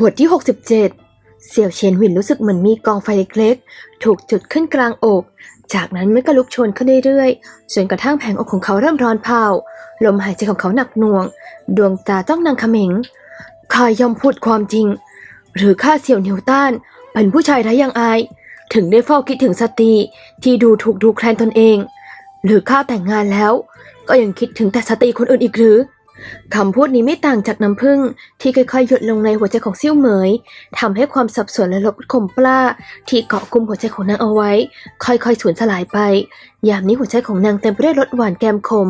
บทที่ 67 เสี่ยวเชียนหวินรู้สึกเหมือนมีกองไฟเล็กๆ ถูกจุดขึ้นกลางอก จากนั้นมันก็ลุกโชนขึ้นเรื่อยๆ จนกระทั่งแผงอกของเขาเริ่มร้อนเผา ลมหายใจของเขาหนักหน่วง ดวงตาจ้องนางเขม็งข้ายอมพูดความจริง หรือข้าเสี่ยวนิวต้านเป็นผู้ชายไร้ยังอาย ถึงได้เฝ้าคิดถึงสตรีที่ดูถูกดูแคลนตนเอง หรือข้าแต่งงานแล้ว ก็ยังคิดถึงแต่สตรีคนอื่นอีกหรือ คำพูดนี้ไม่ต่างจากน้ำผึ้งที่ค่อยๆหยดลงในหัวใจของซิ่วเหมยทำให้ความสับสนและลบคมปล้า ที่เกาะกุมหัวใจของนางเอาไว้ ค่อยๆสูญสลายไป ยามนี้หัวใจของนางเต็มไปด้วยรสหวานแกมขม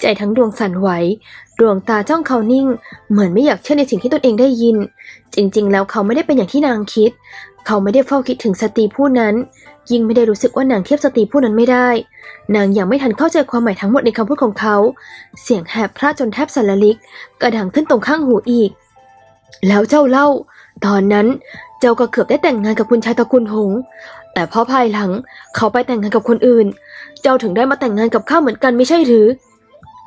ใจทั้งดวงสั่นไหว ดวงตาจ้องเขานิ่ง เหมือนไม่อยากเชื่อในสิ่งที่ตนเองได้ยิน จริงๆ แล้วเขาไม่ได้เป็นอย่างที่นางคิด เขาไม่ได้เฝ้าคิดถึงสตรีผู้นั้น ยิ่งไม่ได้รู้สึกว่านางเทียบสตรีผู้นั้นไม่ได้ นางยังไม่ทันเข้าใจความหมายทั้งหมดในคำพูดของเขา เสียงแหบพร่าจนแทบสั่นละลิก กระดังขึ้นตรงข้างหูอีก แล้วเจ้าเล่า ตอนนั้นเจ้าก็เกือบได้แต่งงานกับคุณชายตระกูลหง แต่พอภายหลังเขาไปแต่งงานกับคนอื่น เจ้าถึงได้มาแต่งงานกับข้าเหมือนกันไม่ใช่หรือ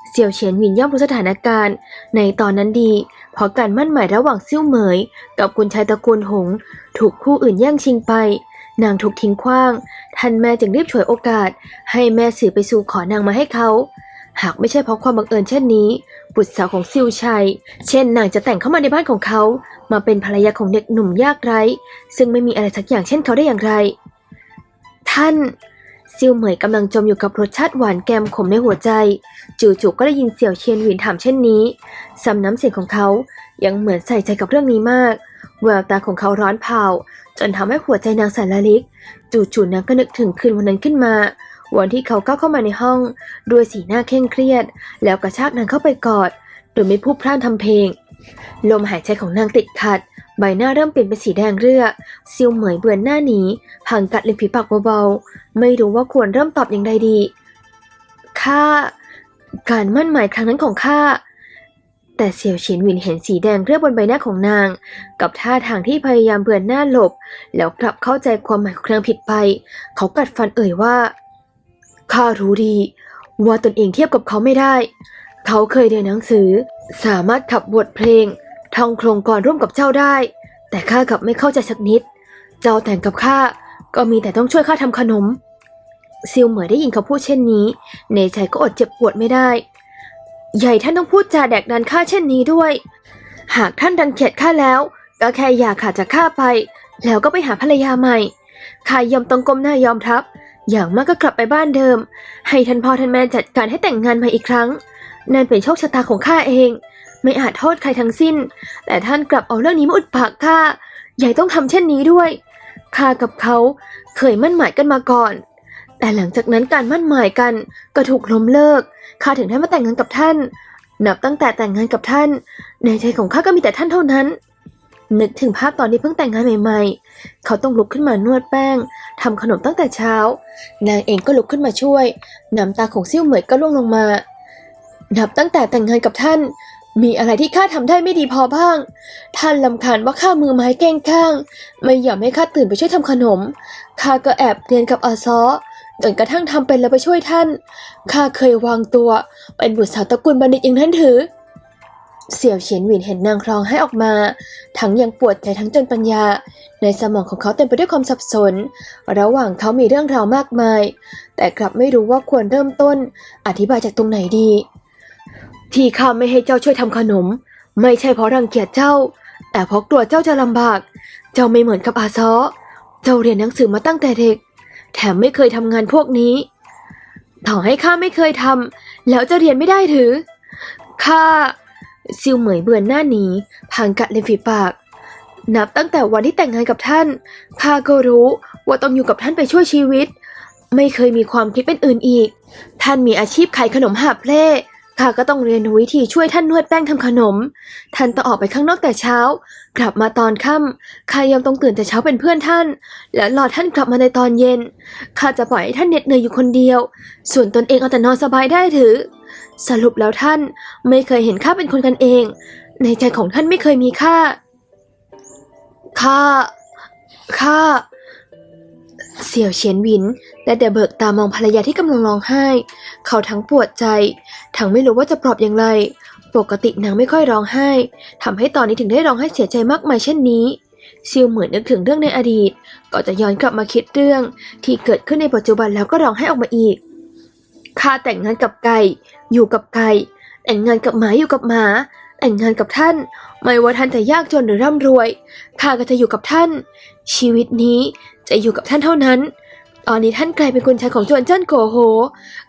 เสี่ยวเฉียนหวินย่อมรู้สถานการณ์ ในตอนนั้นดี เพราะการมั่นหมายระหว่างซิ่วเหมย กับคุณชายตระกูลหง ถูกคู่อื่นแย่งชิงไป นางถูกทิ้งขว้าง ท่านแม่จึงรีบฉวยโอกาส ให้แม่สื่อไปสู่ขอนางมาให้เขา หากไม่ใช่เพราะความบังเอิญเช่นนี้ บุตรสาวของซิวชัย เช่นนางจะแต่งเข้ามาในบ้านของเขา มาเป็นภรรยาของเด็กหนุ่มยากไร้ ซึ่งไม่มีอะไรสักอย่างเช่นเขาได้อย่างไร ท่านซิวเหมยกำลังจมอยู่กับรสชาติหวานแกมขมในหัวใจ จู่ๆก็ได้ยินเสี่ยวเชียนหวินถามเช่นนี้ซ้ำน้ำเสียงของเขายังเหมือนใส่ใจกับเรื่องนี้มากแววตาของเขาร้อนเผา จนทำให้หัวใจนางสั่นละลิก จู่ๆนางก็นึกถึงคืนวันนั้นขึ้นมา วันที่เขาก้าวเข้ามาในห้อง ด้วยสีหน้าเคร่งเครียด แล้วกระชากนางเข้าไปกอด โดยไม่พูดพร่ำทำเพลง ลมหายใจของนางติดขัด ใบหน้าเริ่มเปลี่ยนเป็นสีแดงเรือซิวเหมยเบือนหน้าหนีพังกัดริมฝีปากเบาๆไม่รู้ว่าควรเริ่มตอบอย่างไรดีข้าการมั่นหมายครั้งนั้นของข้า แต่เสี่ยวเฉียนหวินเห็นสีแดงเรือบนใบหน้าของนาง กับท่าทางที่พยายามเบือนหน้าหลบ แล้วกลับเข้าใจความหมายของนางผิดไป เขากัดฟันเอ่ยว่าข้ารู้ดี ว่าตนเองเทียบกับเขาไม่ได้ เขาเคยเรียนหนังสือ สามารถขับบทเพลงท่องโครงกรร่วมกับเจ้าได้ แต่ข้ากลับไม่เข้าใจสักนิด เจ้าแต่งกับข้าก็มีแต่ต้องช่วยข้าทำขนมซิลเหมยได้ยินเขาพูดเช่นนี้ ในใจก็อดเจ็บปวดไม่ได้ ใหญ่ท่านต้องพูดจาแดกดันข้าเช่นนี้ด้วย หากท่านรังเกียจข้าแล้ว ก็แค่อย่าขาดจากข้าไป แล้วก็ไปหาภรรยาใหม่ข้ายอมต้องก้มหน้ายอมรับ อย่างมากก็กลับไปบ้านเดิม ให้ท่านพ่อท่านแม่จัดการให้แต่งงานใหม่อีกครั้ง นั่นเป็นโชคชะตาของข้าเอง ไม่อาจโทษใครทั้งสิ้น แต่ท่านกลับเอาเรื่องนี้มาอุดปากข้า ใหญ่ต้องทำเช่นนี้ด้วยข้ากับเขาเคยมั่นหมายกันมาก่อน แต่หลังจากนั้นการมั่นหมายกันก็ถูกล้มเลิก ข้าถึงได้มาแต่งงานกับท่าน นับตั้งแต่แต่งงานกับท่าน ในใจของข้าก็มีแต่ท่านเท่านั้น นึกถึงภาพตอนที่เพิ่งแต่งงานใหม่ๆ เขาต้องลุกขึ้นมานวดแป้งทำขนมตั้งแต่เช้า นางเองก็ลุกขึ้นมาช่วย น้ำตาของซิ่วเหมยก็ร่วงลงมา นับตั้งแต่แต่งงานกับท่าน มีอะไรที่ข้าทำได้ไม่ดีพอบ้าง ท่านลำคาญว่าข้ามือไม้เก้งข้าง ไม่ยอมให้ข้าตื่นไปช่วยทำขนม ข้าก็แอบเรียนกับอาซอ จนกระทั่งทำเป็นแล้วไปช่วยท่าน ข้าเคยวางตัว เป็นบุตรสาวตระกูลบัณฑิตอย่างนั้นถือ เสี่ยวเฉียนหวินเห็นนางครองให้ออกมา ทั้งยังปวดใจทั้งจนปัญญา ในสมองของเขาเต็มไปด้วยความสับสน ระหว่างเขามีเรื่องราวมากมาย แต่กลับไม่รู้ว่าควรเริ่มต้น อธิบายจากตรงไหนดี ที่ข้าไม่ให้เจ้าช่วยทำขนม ไม่ใช่เพราะรังเกียจเจ้า แต่เพราะกลัวเจ้าจะลำบาก เจ้าไม่เหมือนกับอาซอเจ้าเรียนหนังสือมาตั้งแต่เด็ก แถมไม่เคยทำงานพวกนี้ ต่อให้ข้าไม่เคยทำแล้วจะเรียนไม่ได้หรือข้าซิวเหมยเบือนหน้าหนีพางกัดเลมฝีปาก นับตั้งแต่วันที่แต่งงานกับท่านข้าก็รู้ว่าต้องอยู่กับท่านไปช่วยชีวิต ไม่เคยมีความคิดเป็นอื่นอีก ท่านมีอาชีพขายขนมหาบเล่ ข้าก็ต้องเรียนวิธีช่วยท่านนวดแป้งทำขนม ท่านต้องออกไปข้างนอกแต่เช้า กลับมาตอนค่ำข้ายังต้องตื่นแต่เช้าเป็นเพื่อนท่าน และรอท่านกลับมาในตอนเย็น ข้าจะปล่อยให้ท่านเหน็ดเหนื่อยอยู่คนเดียว ส่วนตนเองเอาแต่นอนสบายได้หรือ สรุปแล้วท่านไม่เคยเห็นข้าเป็นคนกันเอง ในใจของท่านไม่เคยมีข้า ข้า ข้า เสี่ยวเฉียนหวิน ได้แต่เบิกตามองภรรยาที่กำลังร้องไห้ เขาทั้งปวดใจ ทั้งไม่รู้ว่าจะปลอบอย่างไร ปกตินางไม่ค่อยร้องไห้ทำให้ตอนนี้ถึงได้ร้องไห้เสียใจมากมายเช่นนี้ซิลเหมือนนึกถึงเรื่องในอดีต ก็จะย้อนกลับมาคิดเรื่อง ที่เกิดขึ้นในปัจจุบันแล้วก็ร้องไห้ออกมาอีกข้าแต่งงานกับไก่ อยู่กับไก่ แต่งงานกับหมาอยู่กับหมา แต่งงานกับท่าน ไม่ว่าท่านจะยากจนหรือร่ำรวยข้าก็จะอยู่กับท่าน ชีวิตนี้จะอยู่กับท่านเท่านั้น ตอนนี้ท่านกลายเป็นคนใช้ของจวนเจิ้นโกโห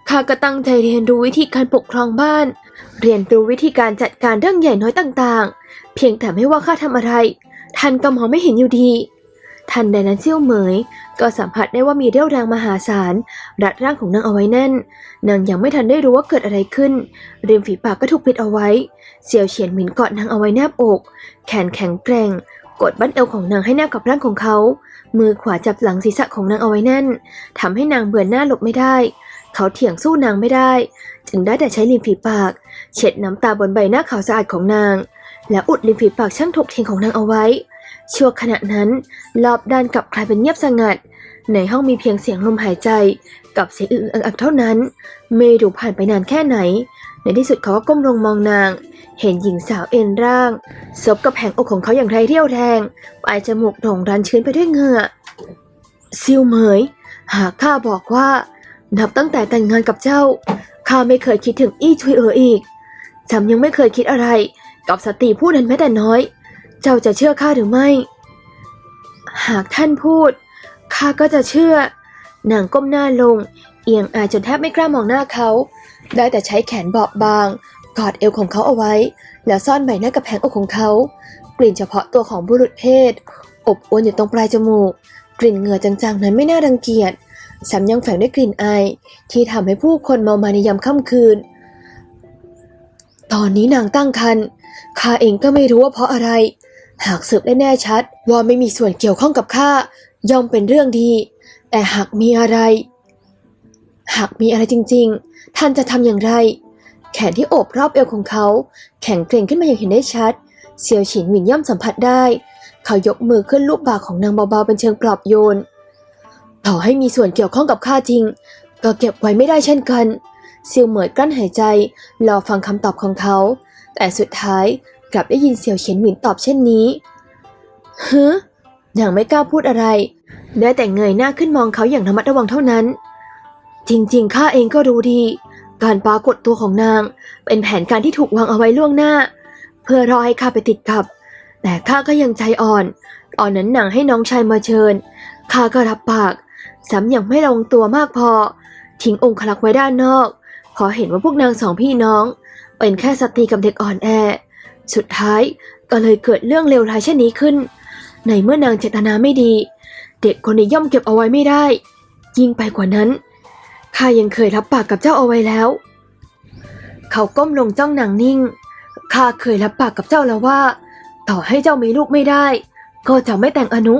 ข้าก็ตั้งใจเรียนรู้วิธีการปกครองบ้าน เรียนรู้วิธีการจัดการเรื่องใหญ่น้อยต่างๆ เพียงแต่ไม่ว่าข้าทำอะไร ท่านก็มองไม่เห็นอยู่ดี ทันใดนั้นเซี่ยวเหมย ก็สัมผัสได้ว่ามีเรี่ยวแรงมหาศาล รัดร่างของนางเอาไว้แน่น นางยังไม่ทันได้รู้ว่าเกิดอะไรขึ้น ริมฝีปากก็ถูกปิดเอาไว้ เสี่ยวเฉียนหมินกอดนางเอาไว้แนบอก แขนแข็งแกร่ง กดบั้นเอวของนางให้แนบกับร่างของเขา มือขวาจับหลังศีรษะของนางเอาไว้แน่นทำให้นางเบือนหน้าหลบไม่ได้ เขาเถียงสู้นางไม่ได้ จึงได้แต่ใช้ริมฝีปาก เช็ดน้ำตาบนใบหน้าขาวสะอาดของนาง และอุดริมฝีปากช่างถกเถียงของนางเอาไว้ ชั่วขณะนั้นรอบด้านกลับกลายเป็นเงียบสงัด ในห้องมีเพียงเสียงลมหายใจ กับเสียงอึกอักเท่านั้น ไม่รู้ผ่านไปนานแค่ไหน ในที่สุดเขาก็ก้มลงมองนาง เห็นหญิงสาวเอ็นร่างซบกับแผงอกของเขาอย่างไรเรี่ยวแรงปลายจมูกโด่งรันชื้นไปด้วยเหงื่อซิวเหมย หากข้าบอกว่า นับตั้งแต่แต่งงานกับเจ้าข้าไม่เคยคิดถึงอี้ชุยเอ๋ออีกจำยังไม่เคยคิดอะไรกับสตรีผู้นั้นแม้แต่น้อย เจ้าจะเชื่อข้าหรือไม่ หากท่านพูดข้าก็จะเชื่อนางก้มหน้าลง เอียงอายจนแทบไม่กล้ามองหน้าเขา ได้แต่ใช้แขนเบาบาง กอดเอวของเขาเอาไว้ แล้วซ่อนใบหน้ากับแผงอกของเขา กลิ่นเฉพาะตัวของบุรุษเพศ อบอวนอยู่ตรงปลายจมูก กลิ่นเหงื่อจางๆนั้นไม่น่ารังเกียจซ้ำยังแฝงด้วยกลิ่นอายที่ทำให้ผู้คนเมามาในยามค่ำคืน ตอนนี้นางตั้งครรภ์ข้าเองก็ไม่รู้ว่าเพราะอะไร หากสืบได้แน่ชัด ว่าไม่มีส่วนเกี่ยวข้องกับข้าย่อมเป็นเรื่องดี แต่หากมีอะไร หากมีอะไรจริง ๆ ท่านจะทำอย่างไร แขนที่โอบรอบเอวของเขา แข็งเกร็งขึ้นมาอย่างเห็นได้ชัด เซียวฉินหมินย่อมสัมผัสได้ เขายกมือขึ้นลูบบ่าของนางเบาๆเป็นเชิงปลอบโยน ต่อให้มีส่วนเกี่ยวข้องกับข้าจริง ก็เก็บไว้ไม่ได้เช่นกันเซียวเหมยกลั้นหายใจรอฟังคำตอบของเขา แต่สุดท้ายกลับได้ยินเซียวเฉียนหมินตอบเช่นนี้ฮึนางไม่กล้าพูดอะไร ได้แต่เงยหน้าขึ้นมองเขาอย่างระมัดระวังเท่านั้น จริงๆข้าเองก็รู้ดี การปรากฏตัวของนาง เป็นแผนการที่ถูกวางเอาไว้ล่วงหน้า เพื่อรอให้ข้าไปติดกับ แต่ข้าก็ยังใจอ่อน ตอนนั้นนางให้น้องชายมาเชิญข้าก็รับปากซ้ำยังไม่ลงตัวมากพอ ทิ้งองค์คลักไว้ด้านนอก พอเห็นว่าพวกนางสองพี่น้อง เป็นแค่สตรีกับเด็กอ่อนแอ สุดท้ายก็เลยเกิดเรื่องเลวร้ายเช่นนี้ขึ้น ในเมื่อนางเจตนาไม่ดี เด็กคนนี้ย่อมเก็บเอาไว้ไม่ได้ ยิ่งไปกว่านั้น ข้ายังเคยรับปากกับเจ้าเอาไว้แล้ว เขาก้มลงจ้องนางนิ่ง ข้าเคยรับปากกับเจ้าแล้วว่า ต่อให้เจ้ามีลูกไม่ได้ ก็จะไม่แต่งอนุ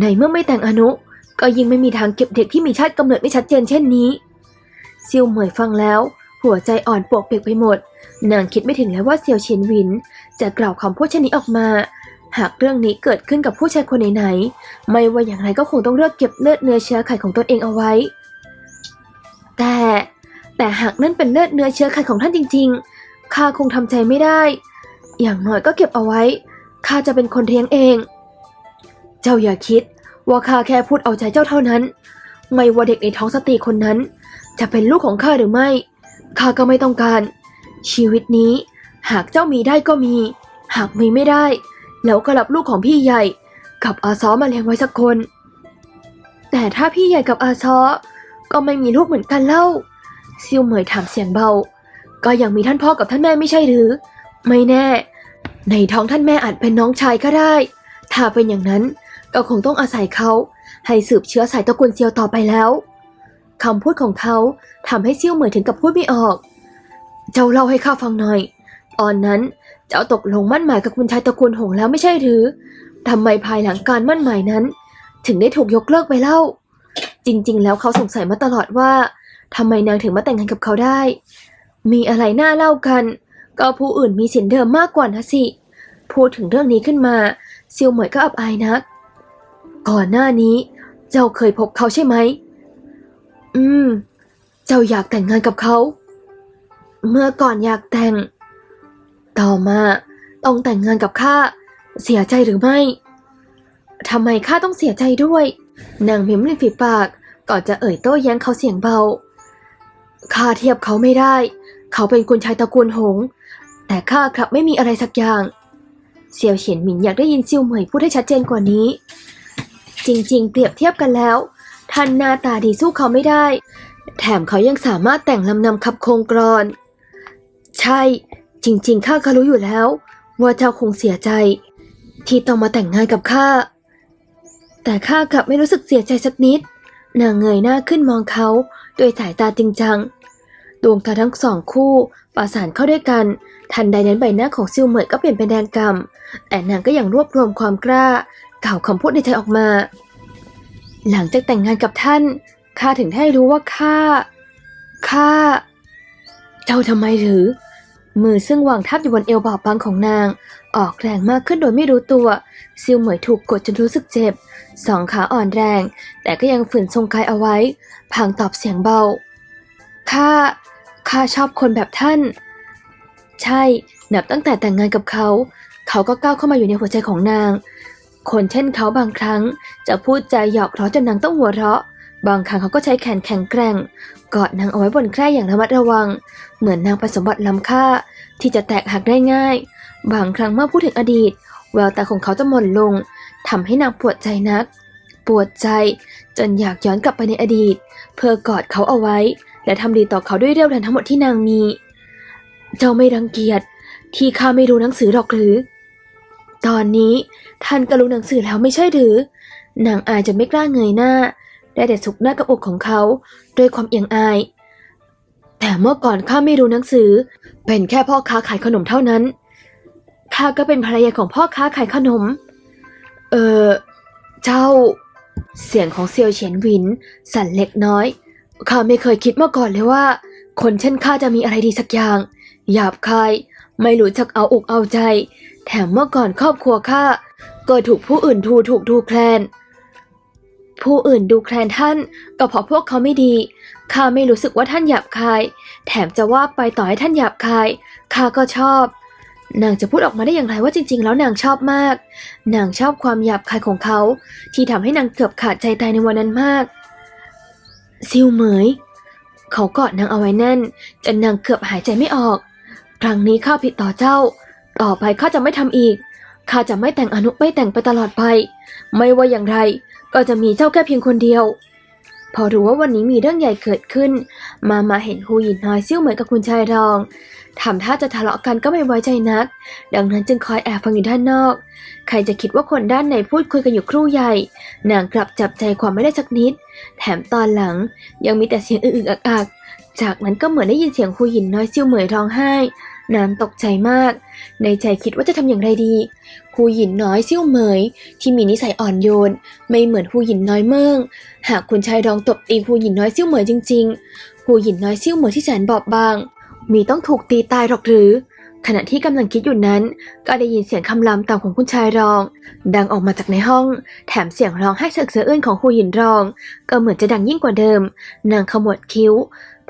ในเมื่อไม่แต่งอนุ ก็ยิ่งไม่มีทางเก็บเด็กที่มีชาติกำเนิดไม่ชัดเจนเช่นนี้ ซิวเหมยฟังแล้ว หัวใจอ่อนปวกเปียกไปหมด นางคิดไม่ถึงแล้วว่าเซียวเฉียนหวิน จะกล่าวคำพูดเช่นนี้ออกมาหากเรื่องนี้เกิดขึ้นกับผู้ชายคนไหนๆ ไม่ว่าอย่างไรก็คงต้องเลือกเก็บเลือดเนื้อเชื้อไขของตนเองเอาไว้ แต่แต่หากนั่นเป็นเลือดเนื้อเชื้อไขของท่านจริง ๆ ข้าคงทำใจไม่ได้ อย่างน้อยก็เก็บเอาไว้ ข้าจะเป็นคนเลี้ยงเอง เจ้าอย่าคิดว่าข้าแค่พูดเอาใจเจ้าเท่านั้น ไม่ว่าเด็กในท้องสตรีคนนั้น จะเป็นลูกของข้าหรือไม่ ข้าก็ไม่ต้องการ ชีวิตนี้ หากเจ้ามีได้ก็มี หากมีไม่ได้ แล้วก็รับลูกของพี่ใหญ่ กับอาซอมาเลี้ยงไว้สักคน แต่ถ้าพี่ใหญ่กับอาซอ ก็ไม่มีลูกเหมือนกันเล่าซิวเหมยถามเสียงเบา ก็ยังมีท่านพ่อกับท่านแม่ไม่ใช่หรือ ไม่แน่ ในท้องท่านแม่อาจเป็นน้องชายก็ได้ ถ้าเป็นอย่างนั้นก็คงต้องอาศัยเขาให้สืบเชื้อสายตระกูลเซียวต่อไปแล้วคำพูดของเขาทำให้ซิ่วเหมยถึงกับพูดไม่ออก เจ้าเล่าให้ข้าฟังหน่อย ตอนนั้นเจ้าตกลงมั่นหมายกับคุณชายตระกูลหงแล้วไม่ใช่หรือทำไมภายหลังการมั่นหมายนั้น ถึงได้ถูกยกเลิกไปเล่า จริง ๆ แล้วเขาสงสัยมาตลอดว่าทำไมนางถึงมาแต่งงานกับเขาได้ มีอะไรน่าเล่ากัน ก็ผู้อื่นมีสินเดิมมากกว่านะสิ พูดถึงเรื่องนี้ขึ้นมาซิวเหมยก็อับอายนัก ก่อนหน้านี้ เจ้าเคยพบเขาใช่ไหม อืม เจ้าอยากแต่งงานกับเขา เมื่อก่อนอยากแต่ง ต่อมาต้องแต่งงานกับข้าเสียใจหรือไม่ทำไมข้าต้องเสียใจด้วย นางพิมพ์ริมฝีปากก่อนจะเอ่ยโต้แย้งเขาเสียงเบาข้าเทียบเขาไม่ได้ เขาเป็นคุณชายตระกูลหง แต่ข้ากลับไม่มีอะไรสักอย่าง เซียวเฉียนหมิงอยากได้ยินซิวเหมยพูดให้ชัดเจนกว่านี้ จริงๆ เปรียบเทียบกันแล้ว ท่านหน้าตาดีสู้เขาไม่ได้ แถมเขายังสามารถแต่งลำนำขับโครงกรอน ใช่ จริงๆข้าก็รู้อยู่แล้ว ว่าเจ้าคงเสียใจ ที่ต้องมาแต่งงานกับข้า แต่ข้ากลับไม่รู้สึกเสียใจสักนิด นางเงยหน้าขึ้นมองเขาด้วยสายตาจริงจัง ดวงตาทั้งสองคู่ประสานเข้าด้วยกัน ทันใดนั้นใบหน้าของซิวเหมยก็เปลี่ยนเป็นแดงกำแต่นางก็ยังรวบรวมความกล้ากล่าวคำพูดในใจออกมา หลังจากแต่งงานกับท่านข้าถึงได้รู้ว่าข้าข้าเจ้าทำไมหรือ มือซึ่งวางทับอยู่บนเอวบอบบางของนาง ออกแรงมากขึ้นโดยไม่รู้ตัวซิวเหมยถูกกดจนรู้สึกเจ็บ สองขาอ่อนแรง แต่ก็ยังฝืนทรงกายเอาไว้พางตอบเสียงเบาข้าข้าชอบคนแบบท่าน ใช่ นับตั้งแต่แต่งงานกับเขา เขาก็ก้าวเข้ามาอยู่ในหัวใจของนาง คนเช่นเขาบางครั้ง จะพูดใจาหยอกล้อจนนางต้องหัวเราะ บางครั้งเขาก็ใช้แขนแข็งแกร่งกอดนางเอาไว้บนแคร่อย่างระมัดระวัง เหมือนนางเป็นสมบัติล้ำค่า ที่จะแตกหักได้ง่าย บางครั้งเมื่อพูดถึงอดีต แววตาของเขาจะหม่นลงทำให้นางปวดใจนัก ปวดใจจนอยากย้อนกลับไปในอดีต เพื่อกอดเขาเอาไว้ และทำดีต่อเขาด้วยเรี่ยวแรงทั้งหมดที่นางมี เจ้าไม่รังเกียจที่ข้าไม่รู้หนังสือหรอกหรือ ตอนนี้ท่านก็รู้หนังสือแล้วไม่ใช่หรือ นางอายจะไม่กล้าเงยหน้า ได้แต่สุกหน้ากับอกของเขาด้วยความเอียงอาย แต่เมื่อก่อนข้าไม่รู้หนังสือ เป็นแค่พ่อค้าขายขนมเท่านั้นข้าก็เป็นภรรยาของพ่อค้าขายขนม เออเจ้า เสียงของเซียวเฉียนหวิน สั่นเล็กน้อยข้าไม่เคยคิดมาก่อนเลยว่า คนเช่นข้าจะมีอะไรดีสักอย่าง หยาบคายไม่รู้จักเอาอกเอาใจ แถมเมื่อก่อนครอบครัวข้าก็ถูกผู้อื่นทูถูกดูแคลน ผู้อื่นดูแคลนท่านก็เพราะพวกเขาไม่ดี ข้าไม่รู้สึกว่าท่านหยาบคาย แถมจะว่าไปต่อให้ท่านหยาบคาย ข้าก็ชอบ นางจะพูดออกมาได้อย่างไรว่าจริง ๆ แล้วนางชอบมาก นางชอบความหยาบคายของเขา ที่ทำให้นางเกือบขาดใจตายในวันนั้นมาก ซิวเหมย เขากอดนางเอาไว้แน่นจนนางเกือบหายใจไม่ออก ครั้งนี้ข้าผิดต่อเจ้า ต่อไปข้าจะไม่ทำอีก ข้าจะไม่แต่งอนุไม่แต่งไปตลอดไป ไม่ว่าอย่างไรก็จะมีเจ้าแค่เพียงคนเดียว พอรู้ว่าวันนี้มีเรื่องใหญ่เกิดขึ้น มามาเห็นฮูหยินน้อยซิ่วเหมือนกับคุณชายรองทำท่าจะทะเลาะกันก็ไม่ไว้ใจนัก ดังนั้นจึงคอยแอบฟังอยู่ด้านนอก ใครจะคิดว่าคนด้านในพูดคุยกันอยู่ครู่ใหญ่ นางกลับจับใจความไม่ได้สักนิด แถมตอนหลังยังมีแต่เสียงอึกๆอักจากนั้นก็เหมือนได้ยินเสียงฮูหยินน้อยซิ่วเหมยร้องไห้ นางตกใจมาก ในใจคิดว่าจะทำอย่างไรดีฮูหยินน้อยซิ่วเหมย ที่มีนิสัยอ่อนโยน ไม่เหมือนฮูหยินน้อยเมือง หากคุณชายรองตบตีฮูหยินน้อยซิ่วเหมยจริงๆฮูหยินน้อยซิ่วเหมยที่แสนบอบบาง มีต้องถูกตีตายหรอกหรือ ขณะที่กำลังคิดอยู่นั้น ก็ได้ยินเสียงคำรามต่ำของคุณชายรอง ดังออกมาจากในห้อง แถมเสียงร้องไห้สะอึกสะอื้นของฮูหยินรอง ก็เหมือนจะดังยิ่งกว่าเดิม นางขมวดคิ้ว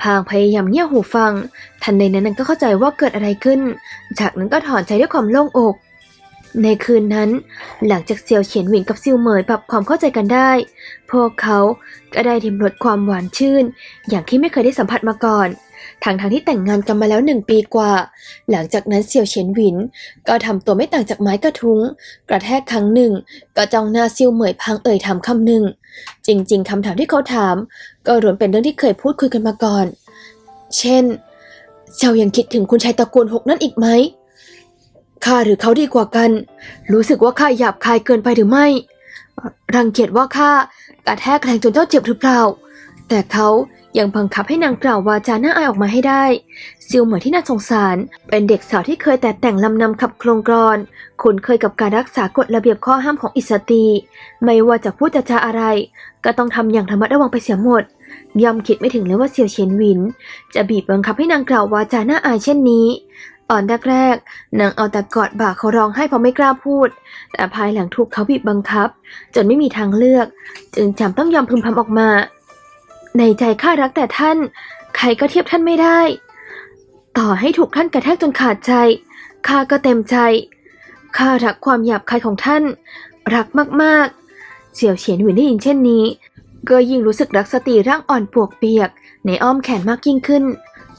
พางพยายามเงี่ยหูฟัง ทันใดนั้นก็เข้าใจว่าเกิดอะไรขึ้น จากนั้นก็ถอนใจด้วยความโล่งอก ในคืนนั้น หลังจากเซียวเฉียนหวิงกับซิวเหมยปรับความเข้าใจกันได้ พวกเขาก็ได้ทิมรสความหวานชื่น อย่างที่ไม่เคยได้สัมผัสมาก่อน ทั้งทางๆที่แต่งงานกันมาแล้วหนึ่งปีกว่า หลังจากนั้นเซียวเฉียนหวิน ก็ทำตัวไม่ต่างจากไม้กระทุ้ง กระแทกครั้งหนึ่ง ก็จ้องหน้าซิวเหมยพลางเอ่ยถามคำหนึ่ง จริง ๆคำถามที่เขาถาม ก็รวมเป็นเรื่องที่เคยพูดคุยกันมาก่อน เช่น เจ้ายังคิดถึงคุณชายตระกูลหกนั่นอีกไหมข้าหรือเขาดีกว่ากัน รู้สึกว่าข้าหยาบคายเกินไปหรือไม่ รังเกียจว่าข้ากระแทกแรงจนเจ้าเจ็บหรือเปล่า แต่เขายังบังคับให้นางกล่าววาจาหน้าอายออกมาให้ได้ ซิลเหมือนที่น่าสงสาร เป็นเด็กสาวที่เคยแต่แต่งลำนำขับโครงกรอนคุ้นเคยกับการรักษากฎระเบียบข้อห้ามของอิสตี ไม่ว่าจะพูดจะจาอะไร ก็ต้องทำอย่างระมัดระวังไปเสียหมดย่อมคิดไม่ถึงเลยว่าเสี่ยวเฉียนหวิน จะบีบบังคับให้นางกล่าววาจาหน้าอายเช่นนี้ตอนแรกๆนางเอาแต่กอดบ่าเขาร้องไห้เพราะไม่กล้าพูด แต่ภายหลังถูกเขาบีบบังคับ จนไม่มีทางเลือก จึงจำต้องยอมพึมพำออกมา ในใจข้ารักแต่ท่าน ใครก็เทียบท่านไม่ได้ ต่อให้ถูกท่านกระแทกจนขาดใจข้าก็เต็มใจข้ารักความหยาบคายของท่าน รักมากๆ เสี่ยวเฉียนหวินได้ยินเช่นนี้ก็ยิ่งรู้สึกรักสตรีร่างอ่อนปวกเปียก ในอ้อมแขนมากยิ่งขึ้น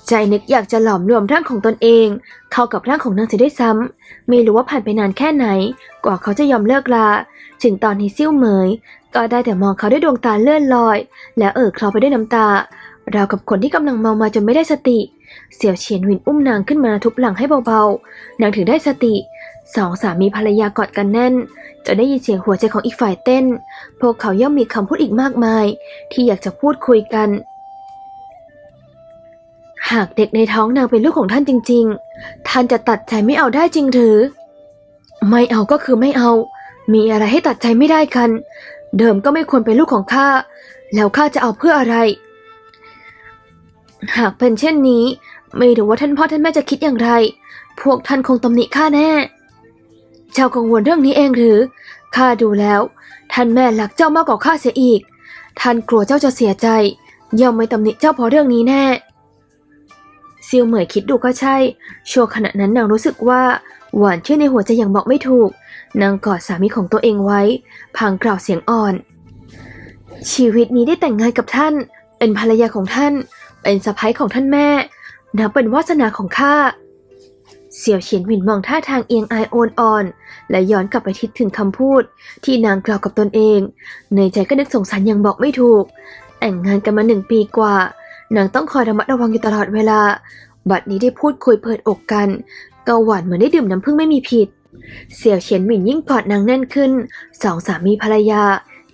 ใจนึกอยากจะหลอมรวมร่างของตนเอง เข้ากับร่างของนางเสียได้วยซ้ำไม่รู้ว่าผ่านไปนานแค่ไหน กว่าเขาจะยอมเลิกลา ถึงตอนนี้ซิ่วเหมย ก็ได้แต่มองเขาด้วยดวงตาเลื่อนลอย แล้วเอ่อคลอไปด้วยน้ำตา ราวกับคนที่กำลังเมามาจนไม่ได้สติ เสี่ยวเฉียนหวินอุ้มนางขึ้นมาทุบหลังให้เบาๆ นางถึงได้สติ สองสามีภรรยากอดกันแน่น จะได้ยินเสียงหัวใจของอีกฝ่ายเต้น พวกเขาย่อมมีคำพูดอีกมากมาย ที่อยากจะพูดคุยกัน หากเด็กในท้องนางเป็นลูกของท่านจริง ๆ ท่านจะตัดใจไม่เอาได้จริงหรือ ไม่เอาก็คือไม่เอา มีอะไรให้ตัดใจไม่ได้กัน เดิมก็ไม่ควรเป็นลูกของข้า แล้วข้าจะเอาเพื่ออะไร หากเป็นเช่นนี้ ไม่รู้ว่าท่านพ่อท่านแม่จะคิดอย่างไร พวกท่านคงตำหนิข้าแน่เจ้ากังวลเรื่องนี้เองหรือ ข้าดูแล้ว ท่านแม่รักเจ้ามากกว่าข้าเสียอีก ท่านกลัวเจ้าจะเสียใจ ย่อมไม่ตำหนิเจ้าเพราะเรื่องนี้แน่ซิลเหมยคิดดูก็ใช่ ชั่วขณะนั้นนางรู้สึกว่า หวานชื่นในหัวใจอย่างบอกไม่ถูก นางกอดสามีของตัวเองไว้พลางกล่าวเสียงอ่อน ชีวิตนี้ได้แต่งงานกับท่าน เป็นภรรยาของท่าน เป็นสะพ้ยของท่านแม่ นับเป็นวาสนาของข้า เสี่ยวเฉียนหวินมองท่าทางเอียงอายโอนอ่อน และย้อนกลับไปคิดถึงคำพูด ที่นางกล่าวกับตนเอง ในใจก็นึกสงสารยังบอกไม่ถูก แต่งงานกันมาหนึ่งปีกว่า นางต้องคอยระมัดระวังอยู่ตลอดเวลาบัดนี้ได้พูดคุยเปิดอกกัน ก็หวานเหมือนได้ดื่มน้ำผึ้งไม่มีผิด เสี่ยวเฉียนหมินยิ่งกอดนางแน่นขึ้น สองสามีภรรยา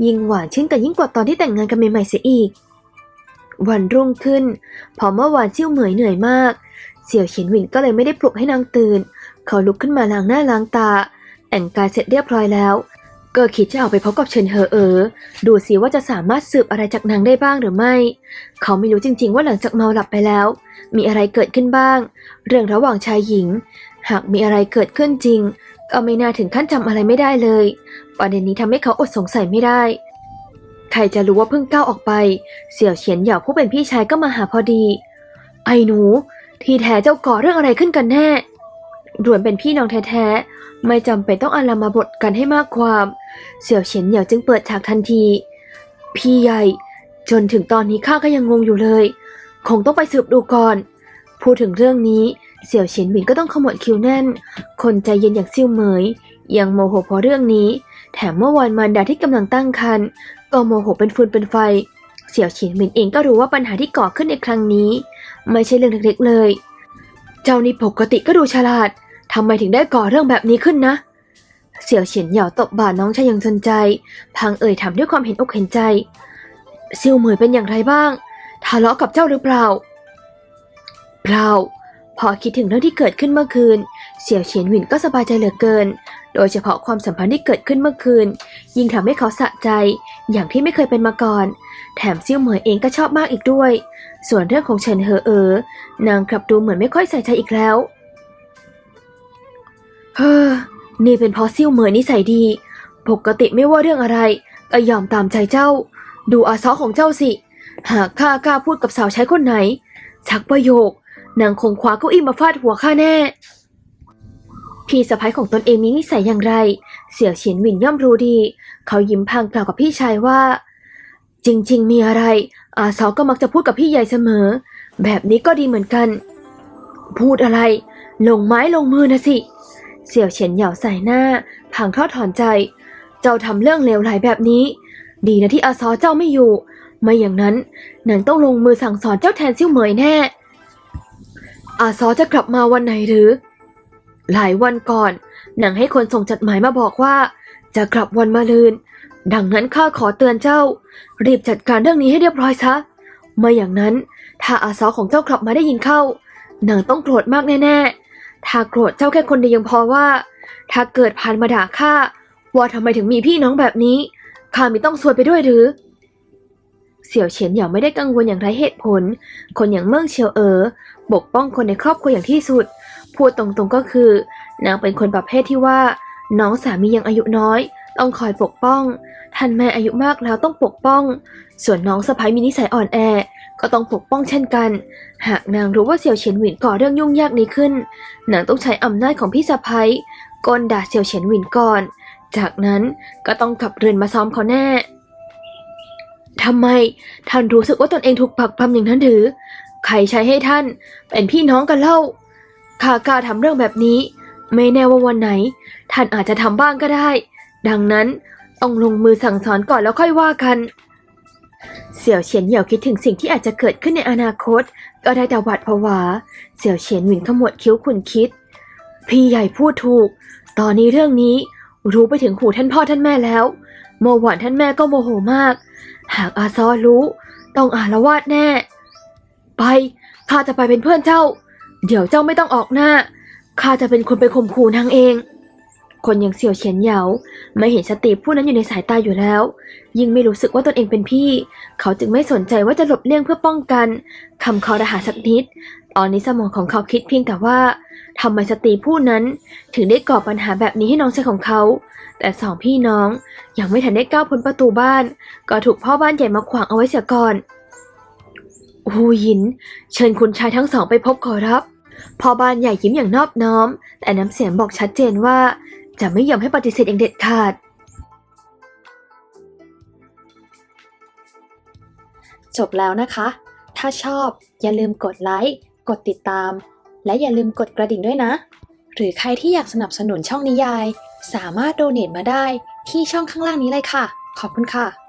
ยิ่งหวานชื่นกันยิ่งกว่าตอนที่แต่งงานกันใหม่ๆเสียอีก วันรุ่งขึ้น พอเมื่อวานซิ่วเหมยเหนื่อยมาก เสี่ยวเฉียนหมินก็เลยไม่ได้ปลุกให้นางตื่น เขาลุกขึ้นมาล้างหน้าล้างตา แต่งกายเสร็จเรียบร้อยแล้ว เก็คิดจะออกไปพบกับเฉินเหอเอ๋อดูสิว่าจะสามารถสืบอะไรจากนางได้บ้างหรือไม่ เขาไม่รู้จริงๆว่าหลังจากเมาหลับไปแล้ว มีอะไรเกิดขึ้นบ้าง เรื่องระหว่างชายหญิง หากมีอะไรเกิดขึ้นจริง ก็ไม่น่าถึงขั้นจำอะไรไม่ได้เลย ประเด็นนี้ทำให้เขาอดสงสัยไม่ได้ ใครจะรู้ว่าเพิ่งก้าวออกไป เสี่ยวเฉียนเหยาผู้เป็นพี่ชายก็มาหาพอดี ไอ้หนู ที่แท้เจ้าก่อเรื่องอะไรขึ้นกันแน่รวนเป็นพี่น้องแท้ๆไม่จำเป็นต้องอารามาบทกันให้มากความ เสี่ยวเฉียนเหยาจึงเปิดฉากทันที พี่ใหญ่ จนถึงตอนนี้ข้าก็ยังงงอยู่เลย คงต้องไปสืบดูก่อน พูดถึงเรื่องนี้ เสี่ยวเฉียนหมินก็ต้องขมวดคิ้วแน่น คนใจเย็นอย่างซิ่วเหมย ยังโมโหเพราะเรื่องนี้ แถมเมื่อวานมารดาที่กำลังตั้งครรภ์ก็โมโหเป็นฟืนเป็นไฟ เสี่ยวเฉียนหมินเองก็รู้ว่าปัญหาที่ก่อขึ้นในครั้งนี้ ไม่ใช่เรื่องเล็กๆเลย เจ้านี่ปกติก็ดูฉลาดทำไมถึงได้ก่อเรื่องแบบนี้ขึ้นนะ เสี่ยวเฉียนเหยาตบบ่าน้องชายอย่างสนใจ พังเอ่ยถามด้วยความเห็นอกเห็นใจเซิวเหมยเป็นอย่างไรบ้าง ทะเลาะกับเจ้าหรือเปล่า เปล่า พอคิดถึงเรื่องที่เกิดขึ้นเมื่อคืน เสี่ยวเฉียนหวินก็สบายใจเหลือเกิน โดยเฉพาะความสัมพันธ์ที่เกิดขึ้นเมื่อคืน ยิ่งทำให้เขาสะใจ อย่างที่ไม่เคยเป็นมาก่อน แถมซิ่วเหมยเองก็ชอบมากอีกด้วย ส่วนเรื่องของเฉินเหอเอ๋อนางกลับดูเหมือนไม่ค่อยใส่ใจอีกแล้ว เฮ้อ นี่เป็นเพราะซิ่วเหมยนิสัยดี ปกติไม่ว่าเรื่องอะไรก็ยอมตามใจเจ้า ดูอาซอของเจ้าสิ หากข้ากล้าพูดกับสาวใช้คนไหน ชักประโยคนางคงคว้าเก้าอี้มาฟาดหัวข้าแน่ พี่สะพ้ายของตนเองมีนิสัยอย่างไร เสี่ยวเฉียนหวินย่อมรู้ดี เขายิ้มพางกล่าวกับพี่ชายว่า จริง ๆ มีอะไร อาซอก็มักจะพูดกับพี่ใหญ่เสมอ แบบนี้ก็ดีเหมือนกัน พูดอะไร ลงไม้ลงมือนะสิ เสี่ยวเฉียนเหยาใส่หน้าพลางทอดถอนใจ เจ้าทำเรื่องเลวร้ายแบบนี้ ดีนะที่อาซอเจ้าไม่อยู่ ไม่อย่างนั้นนางต้องลงมือสั่งสอนเจ้าแทนซิ่วเหมยแน่ อาซอจะกลับมาวันไหนหรือ หลายวันก่อนนางให้คนส่งจดหมายมาบอกว่า จะกลับวันมะรืน ดังนั้นข้าขอเตือนเจ้า รีบจัดการเรื่องนี้ให้เรียบร้อยซะไม่อย่างนั้น ถ้าอาซอของเจ้ากลับมาได้ยินเข้านางต้องโกรธมากแน่ๆ ถ้าโกรธเจ้าแค่คนเดียวยังพอว่า ถ้าเกิดผ่านมาด่าข้าว่าทำไมถึงมีพี่น้องแบบนี้ข้าม่ต้องซวยไปด้วยหรือ เสี่ยวเฉียนเหยาไม่ได้กังวลอย่างไรเหตุผล คนอย่างเมิ่งเฉียวเอ๋อปกป้องคนในครอบครัวอย่างที่สุด พูดตรงๆก็คือ นางเป็นคนประเภทที่ว่า น้องสามียังอายุน้อย ต้องคอยปกป้อง ท่านแม่อายุมากแล้วต้องปกป้อง ส่วนน้องสะพ้ยมีนิสัยอ่อนแอ ก็ต้องปกป้องเช่นกัน หากนางรู้ว่าเสี่ยวเฉียนหวินก่อเรื่องยุ่งยากนี้ขึ้น นางต้องใช้อำนาจของพี่สะพ้ยกลด่าเสี่ยวเฉียนหวินก่อน จากนั้นก็ต้องกลับเรือนมาซ้อมเขาแน่ทำไมท่านรู้สึกว่าตนเองถูกปักปั๊มอย่างนั้นหรือ ใครใช้ให้ท่าน เป็นพี่น้องกันเล่า ข้ากล้าทำเรื่องแบบนี้ ไม่แน่ว่าวันไหน ท่านอาจจะทำบ้างก็ได้ ดังนั้น ต้องลงมือสั่งสอนก่อนแล้วค่อยว่ากัน เสี่ยวเฉียนเหยี่ยวคิดถึงสิ่งที่อาจจะเกิดขึ้นในอนาคต ก็ได้แต่หวาดผวา เสี่ยวเฉียนหวินขมวดคิ้วขุนคิด พี่ใหญ่พูดถูก ตอนนี้เรื่องนี้รู้ไปถึงหูท่านพ่อท่านแม่แล้วเมื่อวานท่านแม่ก็โมโหมาก หากอาซอรู้ ต้องอาละวาดแน่ ไปข้าจะไปเป็นเพื่อนเจ้า เดี๋ยวเจ้าไม่ต้องออกหน้าข้าจะเป็นคนไปข่มขู่นางเอง คนอย่างเสี่ยวเฉียนเหยาไม่เห็นสติผู้นั้นอยู่ในสายตาอยู่แล้ว ยิ่งไม่รู้สึกว่าตนเองเป็นพี่ เขาจึงไม่สนใจว่าจะหลบเลี่ยงเพื่อป้องกันคำคอรหาสักนิดตอนนี้สมองของเขาคิดเพียงแต่ว่าทำไมสตรีผู้นั้นถึงได้ก่อปัญหาแบบนี้ให้น้องชายของเขา แต่สองพี่น้องยังไม่ทันได้ก้าวพ้นประตูบ้าน ก็ถูกพ่อบ้านใหญ่มาขวางเอาไว้เสียก่อนหูหยิน เชิญคุณชายทั้งสองไปพบขอรับ พ่อบ้านใหญ่ยิ้มอย่างนอบน้อม แต่น้ำเสียงบอกชัดเจนว่า จะไม่ยอมให้ปฏิเสธอย่างเด็ดขาด จบแล้วนะคะ ถ้าชอบอย่าลืมกดไลค์ กดติดตาม และอย่าลืมกดกระดิ่งด้วยนะ หรือใครที่อยากสนับสนุนช่องนิยาย สามารถโดเนทมาได้ที่ช่องข้างล่างนี้เลยค่ะ ขอบคุณค่ะ